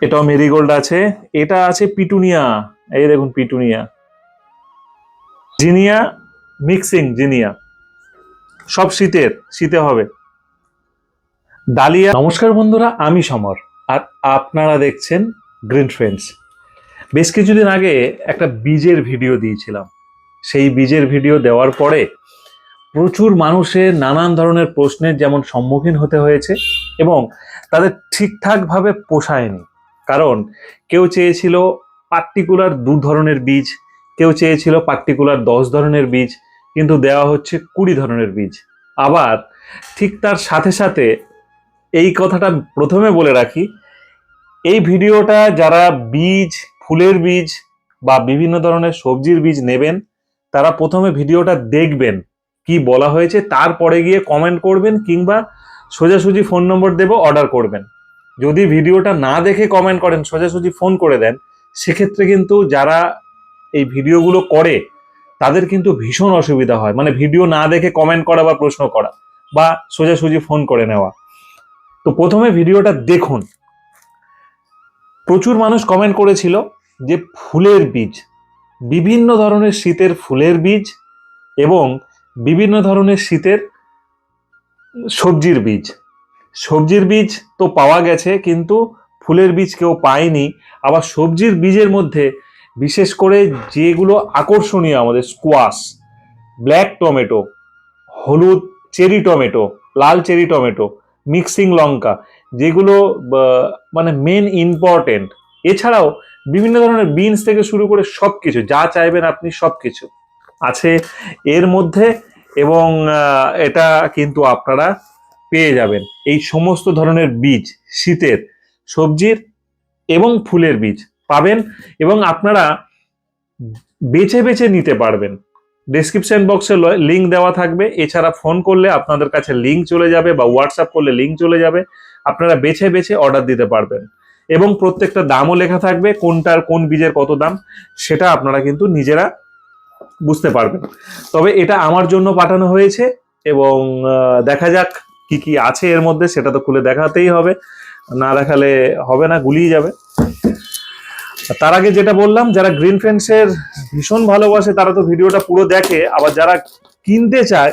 এটাও মেরিগোল্ড আছে। এটা আছে পিটুনিয়া। এই দেখুন পিটুনিয়া। Jinia, mixing zinnia. সব শীতের, শীতে হবে। ডালিয়া, নমস্কার বন্ধুরা, আমি সমর। আর আপনারা দেখছেন গ্রিন ফ্রেন্ডস। বেশ কিছুদিন আগে একটা বীজের ভিডিও দিয়েছিলাম। সেই বীজের ভিডিও দেওয়ার পরে প্রচুর মানুষের নানান ধরনের প্রশ্নের যেমন সম্মুখীন হতে হয়েছে এবং তাদের ঠিকঠাকভাবে পোষায়নি। কারণ কেউ চেয়েছিল পার্টিকুলার দু ধরনের বীজ, কেউ চেয়েছিল পার্টিকুলার দশ ধরনের বীজ, কিন্তু দেওয়া হচ্ছে কুড়ি ধরনের বীজ। আবার ঠিক তার সাথে সাথে এই কথাটা প্রথমে বলে রাখি, এই ভিডিওটা যারা বীজ, ফুলের বীজ বা বিভিন্ন ধরনের সবজির বীজ নেবেন, তারা প্রথমে ভিডিওটা দেখবেন, কি বলা হয়েছে, তারপরে গিয়ে কমেন্ট করবেন কিংবা সোজাসুজি ফোন নম্বর দেবো অর্ডার করবেন। যদি ভিডিওটা না দেখে কমেন্ট করেন, সোজাসুজি ফোন করে দেন, সেক্ষেত্রে কিন্তু যারা এই ভিডিওগুলো করে, তাদের কিন্তু ভীষণ অসুবিধা হয়। মানে ভিডিও না দেখে কমেন্ট করা বা প্রশ্ন করা বা সোজাসুজি ফোন করে নেওয়া। তো প্রথমে ভিডিওটা দেখুন। প্রচুর মানুষ কমেন্ট করেছিল যে ফুলের বীজ, বিভিন্ন ধরনের শীতের ফুলের বীজ এবং বিভিন্ন ধরনের শীতের সবজির বীজ। সবজির বীজ তো পাওয়া গেছে, কিন্তু ফুলের বীজ কেউ পায়নি। আবার সবজির বীজের মধ্যে বিশেষ করে যেগুলো আকর্ষণীয় আমাদের স্কোয়াশ ব্ল্যাক টমেটো হলুদ চেরি টমেটো লাল চেরি টমেটো মিক্সিং লঙ্কা, যেগুলো মানে মেন ইম্পর্টেন্ট এছাড়াও বিভিন্ন ধরনের বিনস থেকে শুরু করে সব কিছু যা চাইবেন আপনি সব কিছু আছে এর মধ্যে এবং এটা কিন্তু আপনারা পেয়ে যাবেন। এই সমস্ত ধরনের বীজ, শীতের সবজির এবং ফুলের বীজ পাবেন এবং আপনারা বেছে বেছে নিতে পারবেন। ডেসক্রিপশন বক্সে লিঙ্ক দেওয়া থাকবে। এছাড়া ফোন করলে আপনাদের কাছে লিঙ্ক চলে যাবে বা হোয়াটসঅ্যাপ করলে লিঙ্ক চলে যাবে। আপনারা বেছে বেছে অর্ডার দিতে পারবেন। এবং প্রত্যেকটা দামও লেখা থাকবে, কোনটার কোন বীজের কত দাম, সেটা আপনারা কিন্তু নিজেরা বুঝতে পারবেন। তবে এটা আমার জন্য পাঠানো হয়েছে এবং দেখা যাক কি কি আছে এর মধ্যে সেটা তো খুলে দেখাতেই হবে। না দেখালে হবে না, গুলিয়ে যাবে। তার আগে যেটা বললাম, যারা গ্রিন ফ্রেন্ডসের ভীষণ ভালোবাসে, তারা তো ভিডিওটা পুরো দেখে। আবার যারা কিনতে চায়,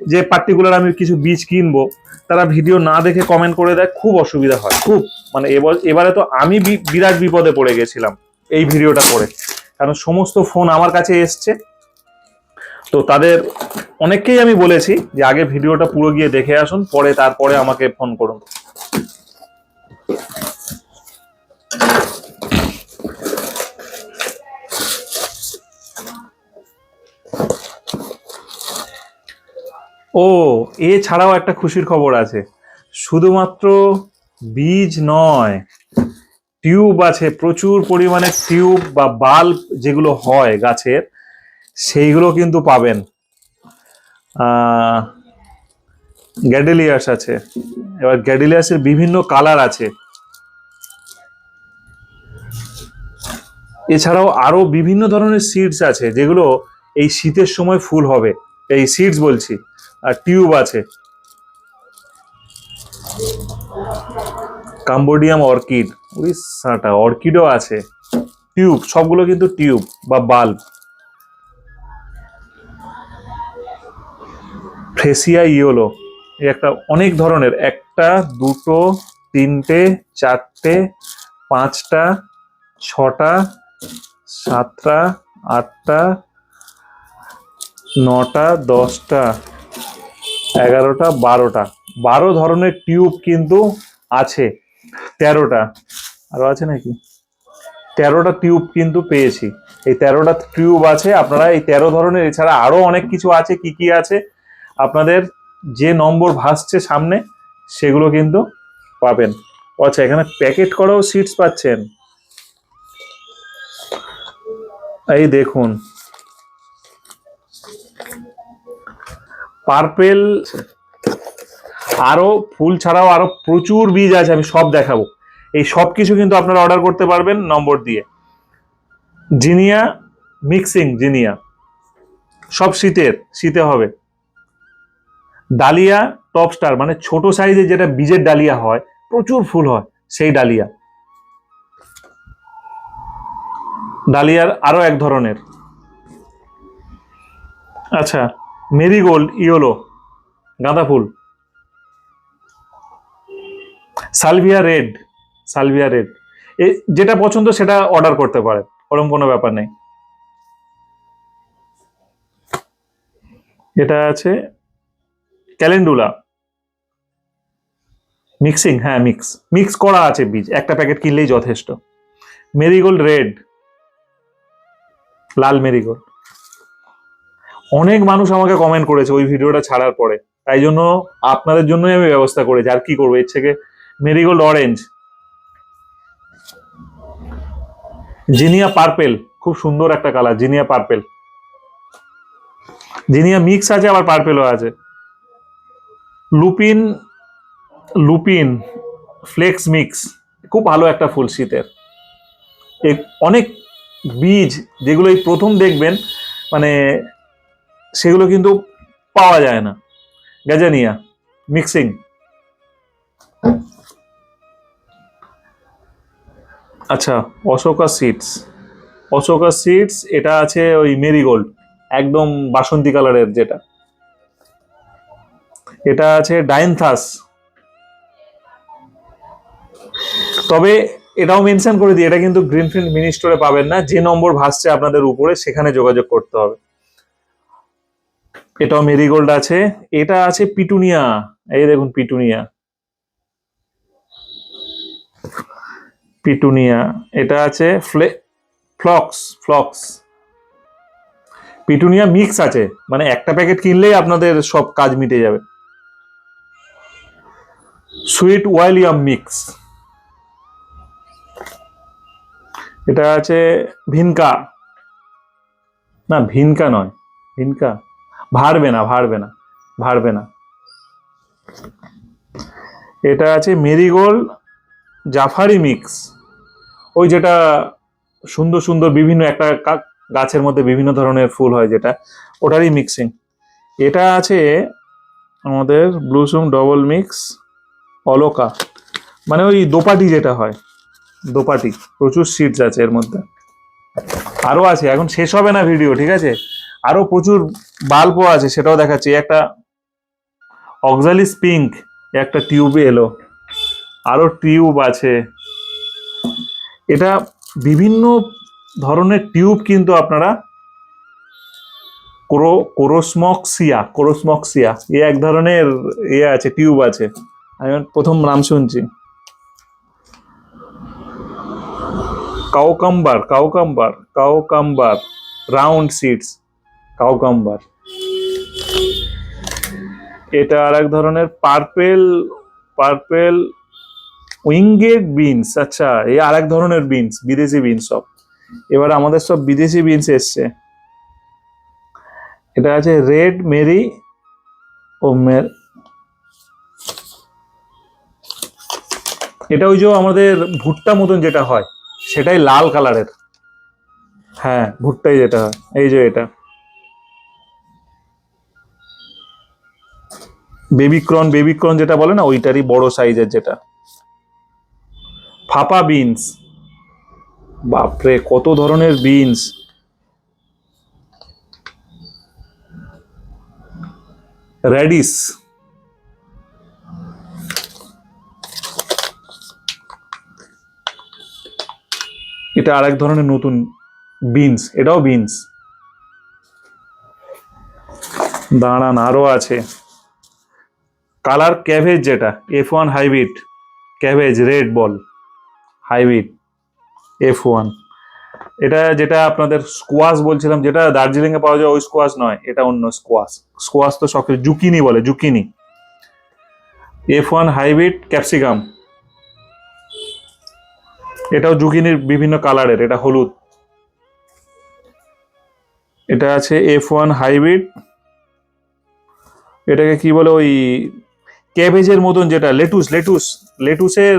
যে পার্টিকুলার আমি কিছু বীজ কিনবো, তারা ভিডিও না দেখে কমেন্ট করে দেয়, খুব অসুবিধা হয়। খুব মানে এবার তো আমি বিরাট বিপদে পড়ে গেছিলাম এই ভিডিওটা করে। কারণ সমস্ত ফোন আমার কাছে এসছে। তো তাদের অনেককেই আমি বলেছি যে আগে ভিডিওটা পুরো গিয়ে দেখে আসুন, পরে তারপরে আমাকে ফোন করুন। ও, এছাড়াও একটা খুশির খবর আছে। শুধুমাত্র বীজ নয়, টিউব আছে, প্রচুর পরিমাণে টিউব বা বাল্ব যেগুলো হয় গাছের, সেইগুলো কিন্তু পাবেন। গ্যাডেলিয়াস আছে। এবার গ্যাডেলিয়াসের বিভিন্ন কালার আছে। এছাড়াও আরও বিভিন্ন ধরনের সিডস আছে, যেগুলো এই শীতের সময় ফুল হবে। এই সিডস বলছি, আর টিউব আছে। কাম্বোডিয়াম অর্কিড উড়িষ্যাটা অর্কিডও আছে। টিউব সবগুলো কিন্তু টিউব বা বাল্ব ফ্রেসিয়া ইয়োলো, এই একটা অনেক ধরনের, একটা, দুটো, তিনটে, চারটে, পাঁচটা, ছটা, সাতটা, আটটা, নটা, দশটা, এগারোটা, বারোটা। বারো ধরনের টিউব কিন্তু আছে, তেরোটা। আরও আছে নাকি? তেরোটা টিউব কিন্তু পেয়েছি। এই তেরোটা টিউব আছে, আপনারা এই তেরো ধরনের, এছাড়া আরও অনেক কিছু আছে, কি কি আছে? আপনাদের যে নম্বর ভাসছে সামনে, সেগুলো কিন্তু পাবেন। আচ্ছা এখানে প্যাকেট করাও সিটস পাচ্ছেন। এই দেখুন। পার্পেল আরও, ফুল ছাড়াও আরও প্রচুর বীজ আছে, আমি সব দেখাবো। এই সব কিছু কিন্তু আপনারা অর্ডার করতে পারবেন নম্বর দিয়ে। Zinnia mixing, zinnia. সব শীতের, শীতে হবে। ডালিয়া টপ স্টার মানে ছোট সাইজে যেটা বীজের ডালিয়া হয়, প্রচুর ফুল হয় সেই ডালিয়া। ডালিয়ার আরও এক ধরনের। আচ্ছা মেরিগোল্ড, ইয়োলো, গাঁদা ফুল। Salvia red salvia red. যেটা পছন্দ সেটা অর্ডার করতে পারেন ওরকম কোনো ব্যাপার নেই। এটা আছে ক্যালেন্ডুলা। মিক্সিং হ্যাঁ মিক্স। মিক্স করা আছে বীজ, একটা প্যাকেট কিনলেই যথেষ্ট। মেরিগোল্ড রেড, লাল মেরিগোল্ড। অনেক মানুষ আমাকে কমেন্ট করেছে ওই ভিডিওটা ছাড়ার পরে। তাই জন্য আপনাদের জন্যই আমি ব্যবস্থা করেছি। আর কি করব? এর থেকে মেরিগোল্ড অরেঞ্জ জিনিয়া পার্পেল খুব সুন্দর একটা colour zinnia purple zinnia mix আছে, আবার পার্পেলও আছে। লুপিন লুপিন ফ্লেক্স মিক্স, খুব ভালো একটা ফুল শীতের। অনেক বীজ যেগুলো এই প্রথম দেখবেন মানে সেগুলো কিন্তু পাওয়া যায় না। Gazania mixing. আচ্ছা অশোকা সিডস। অশোকা সিডস, এটা আছে ওই মেরিগোল্ড, একদম বাসন্তী কালারের যেটা। এটা আছে ডাইনথাস। তবে এটাও মেনশন করে দিই, এটা কিন্তু গ্রিনফিল্ড মিনি স্টোরে পাবেন না, যে নম্বর ভাসছে আপনাদের উপরে, সেখানে যোগাযোগ করতে হবে। এটাও মেরিগোল্ড আছে, এটা আছে পিটুনিয়া, এই দেখুন পিটুনিয়া। পিটুনিয়া, এটা আছে ফ্লে, ফ্লক্স ফ্লক্স। পিটুনিয়া মিক্স আছে মানে একটা প্যাকেট কিনলেই আপনাদের সব কাজ মিটে যাবে। Sweet william mix. এটা আছে ভিনকা। না, ভিনকা নয়, ভিনকা। ভারবে না ভারবে না ভারবে না। এটা আছে মেরিগোল্ড জাফারি মিক্স। ওই যেটা সুন্দর সুন্দর বিভিন্ন একটা গাছের মধ্যে বিভিন্ন ধরনের ফুল হয় যেটা, ওটারই মিক্সিং এটা আছে আমাদের ব্লুসুম ডবল মিক্স। অলোকা। মানে ওই দোপাটি যেটা হয়, দোপাটি, প্রচুর সিডস আছে এর মধ্যে। আরও আছে, এখন শেষ হবে না ভিডিও ঠিক আছে? আরও প্রচুর বাল্বও আছে, সেটাও দেখাচ্ছি। একটা অক্সালিস পিঙ্ক একটা টিউবে এলো। আরও টিউব আছে। এটা বিভিন্ন ধরনের টিউব কিন্তু আপনারা কোরো কোরোসমক্সিয়া কোরোসমক্সিয়া এ এক ধরনের ইয়ে আছে টিউব আছে। আমি প্রথম নাম শুনছি। কাউকাম্বার কাউকাম্বার কাউকাম্বার রাউন্ড সিডস কাউকাম্বার এটা আর এক ধরনের পার্পেল পার্পেল উইঙ্গেড বিনস আচ্ছা এই আর এক ধরনের বিনস বিদেশি বিনস সব। এবার আমাদের সব বিদেশি বিনস এসছে। এটা আছে রেড মেরি ও এটা ওই যে আমাদের ভুট্টা মতন যেটা হয়, সেটাই লাল কালারের। হ্যাঁ ভুট্টাই যেটা এই যে এটা। বেবিক্রন বেবিক্রন যেটা বলে না, ওইটারই বড় সাইজের যেটা। Fava beans. বাপরে, কত ধরনের বিনস। র্যাডিস। এটা আরেক ধরনের নতুন বিনস এটাও বিনস দাঁড়ান, আরও আছে। কালার ক্যাভেজ যেটা F one hybrid cabbage red ball hybrid F one এটা যেটা আপনাদের স্কোয়াশ বলছিলাম, যেটা দার্জিলিং এ পাওয়া যায়, ওই স্কোয়াশ নয়, এটা অন্য স্কোয়াশ স্কোয়াশ তো সব জুকিনি বলে, zucchini. F one hybrid capsicum এটাও জুকিনির বিভিন্ন কালারের, এটা হলুদ। এটা আছে এফ ওয়ান হাইব্রিড এটাকে কি বলে ওই ক্যাবেজের মতন যেটা, লেটুস লেটুস, লেটুসের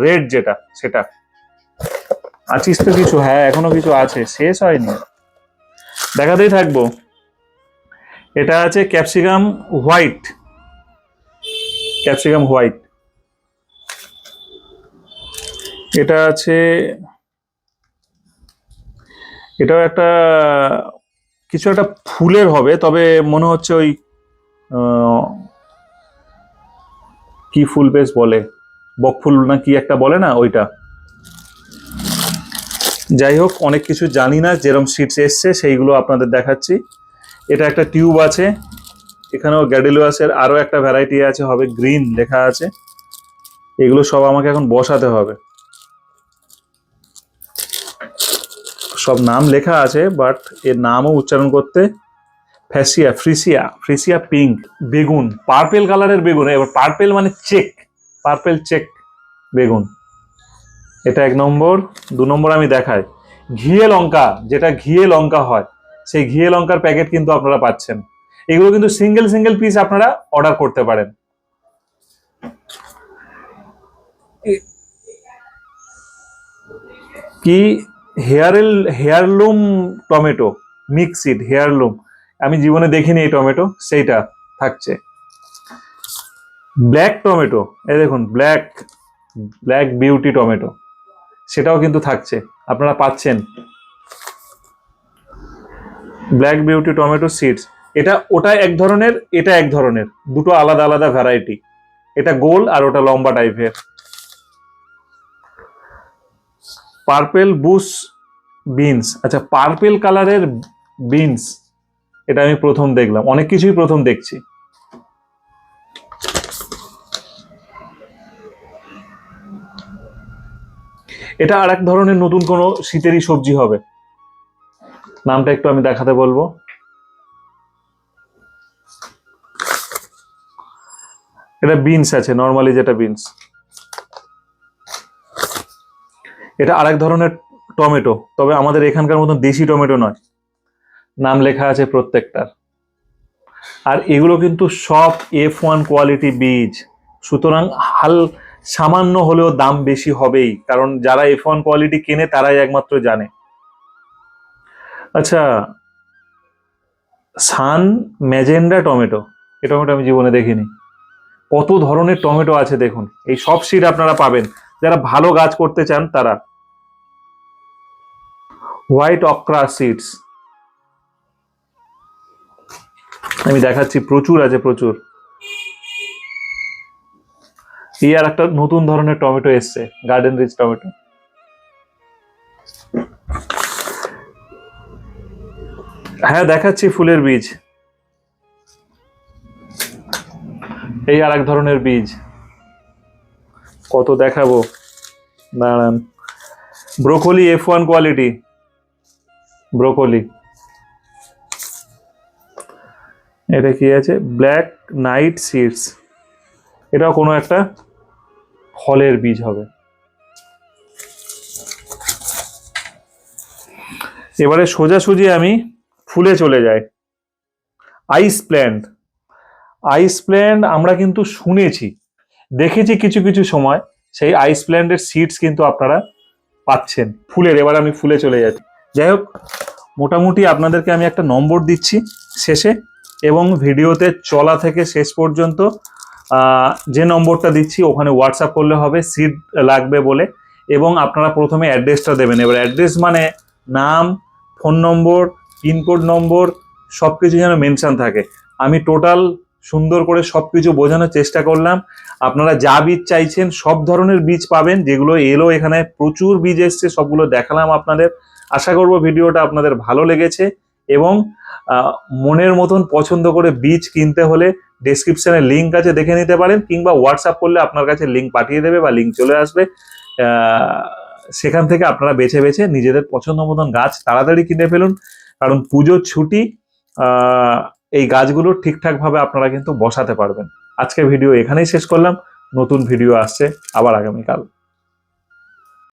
রেড যেটা, সেটা। আছিস তো কিছু? হ্যাঁ এখনও কিছু আছে, শেষ হয়নি। দেখাতেই থাকব। এটা আছে ক্যাপসিকাম হোয়াইট। Capsicum white. এটা আছে, এটাও একটা, কিছু একটা ফুলের হবে, তবে মনে হচ্ছে ওই কি ফুল বেশ বলে বকফুল না কি একটা বলে না ওইটা। যাই হোক, অনেক কিছু জানি না যেরকম সিটস এসছে, সেইগুলো আপনাদের দেখাচ্ছি। এটা একটা টিউব আছে, এখানেও গ্যাডিলুয়াসের আরও একটা ভ্যারাইটি আছে, হবে গ্রিন লেখা আছে। এগুলো সব আমাকে এখন বসাতে হবে। সব নাম লেখা আছে বাট এর নামও উচ্চারণ করতে ফ্যাসিয়া, ফ্রিসিয়া ফ্রিসিয়া পিঙ্ক, বেগুন পার্পেল কালারের বেগুন, এবার পার্পেল মানে চেক পার্পেল চেক বেগুন। এটা এক নম্বর, দু নম্বর আমি দেখাই। ঘিয়ে লঙ্কা, যেটা ঘিয়ে লঙ্কা হয়, সেই ঘিয়ে লঙ্কার প্যাকেট কিন্তু আপনারা পাচ্ছেন। এগুলো কিন্তু সিঙ্গেল সিঙ্গেল পিস আপনারা অর্ডার করতে পারেন। কি হেয়ারেল, হেয়ারলুম টমেটো মিক্সিড হেয়ারলুম। আমি জীবনে দেখিনি এই টমেটো, সেইটা থাকছে। ব্ল্যাক টমেটো, এই দেখুন, ব্ল্যাক ব্ল্যাক বিউটি টমেটো, সেটাও কিন্তু থাকছে। আপনারা পাচ্ছেন। ব্ল্যাক বিউটি টমেটো সিডস, এটা, ওটা এক ধরনের, এটা এক ধরনের, দুটো আলাদা আলাদা ভ্যারাইটি এটা গোল আর ওটা লম্বা টাইপের পার্পেল বুশ বিনস। আচ্ছা পার্পেল কালারের বিনস, এটা আমি প্রথম দেখলাম। অনেক কিছুই প্রথম দেখছি। এটা আর এক ধরনের নতুন কোনো শীতেরই সবজি হবে। নামটা একটু আমি দেখাতে বলব। এটা বিনস আছে, নর্মালি যেটা বিনস। এটা আরেক ধরনের টমেটো, তবে আমাদের এখানকার মতন দেশি টমেটো নয়। নাম লেখা আছে প্রত্যেকটার। আর এগুলো কিন্তু সব এফ ওয়ান কোয়ালিটি বীজ, সুতরাং হাল সামান্য হলেও দাম বেশি হবেই, কারণ যারা এফ ওয়ান কোয়ালিটি কেনে তারাই একমাত্র জানে। আচ্ছা সান ম্যাজেন্ডা টমেটো, এ টমেটো আমি জীবনে দেখিনি। কত ধরনের টমেটো আছে দেখুন, এই সব সিড আপনারা পাবেন। যারা ভালো গাছ করতে চান তারা। হোয়াইট অক্রা সিডস আমি দেখাচ্ছি, প্রচুর আছে, প্রচুর। এই আর একটা নতুন ধরনের টমেটো এসছে গার্ডেন রিচ টমেটো। হ্যাঁ দেখাচ্ছি ফুলের বীজ। এই আর এক ধরনের বীজ। কত দেখাবো? দাঁড়ান। Broccoli F one quality broccoli. এটা কি আছে? ব্ল্যাক নাইট সিডস এটাও কোনো একটা ফলের বীজ হবে। এবারে সোজাসুজি আমি ফুলে চলে যাই। আইস প্ল্যান্ট আইস প্ল্যান্ট আমরা কিন্তু শুনেছি। দেখেছি কিছু কিছু সময় সেই আইস প্ল্যান্টের সিডস কিন্তু আপনারা পাচ্ছেন ফুলের, এবার আমি ফুলে চলে যাচ্ছি। যাই হোক, মোটামুটি আপনাদেরকে আমি একটা নম্বর দিচ্ছি শেষে এবং ভিডিওতে চলা থেকে শেষ পর্যন্ত যে নম্বরটা দিচ্ছি ওখানে হোয়াটসঅ্যাপ করলে হবে সিট লাগবে বলে, এবং আপনারা প্রথমে অ্যাড্রেসটা দেবেন। এবার অ্যাড্রেস মানে নাম ফোন নম্বর পিনকোড নম্বর সব কিছু যেন মেনশন থাকে। আমি টোটাল সুন্দর করে সব কিছু বোঝানোর চেষ্টা করলাম। আপনারা যা বীজ চাইছেন, সব ধরনের বীজ পাবেন, যেগুলো এলো এখানে। প্রচুর বীজ এসছে, সবগুলো দেখালাম আপনাদের। আশা করব ভিডিওটা আপনাদের ভালো লেগেছে এবং মনের মতন পছন্দ করে বীজ কিনতে হলে ডেসক্রিপশনে লিঙ্ক আছে, দেখে নিতে পারেন, কিংবা হোয়াটসঅ্যাপ করলে আপনার কাছে লিঙ্ক পাঠিয়ে দেবে বা লিঙ্ক চলে আসবে। সেখান থেকে আপনারা বেছে বেছে নিজেদের পছন্দ মতন গাছ তাড়াতাড়ি কিনে ফেলুন। কারণ পুজোর ছুটি এই গাছগুলো ঠিকঠাকভাবে আপনারা কিন্তু বসাতে পারবেন। আজকের ভিডিও এখানেই শেষ করলাম। নতুন ভিডিও আসছে আবার আগামীকাল।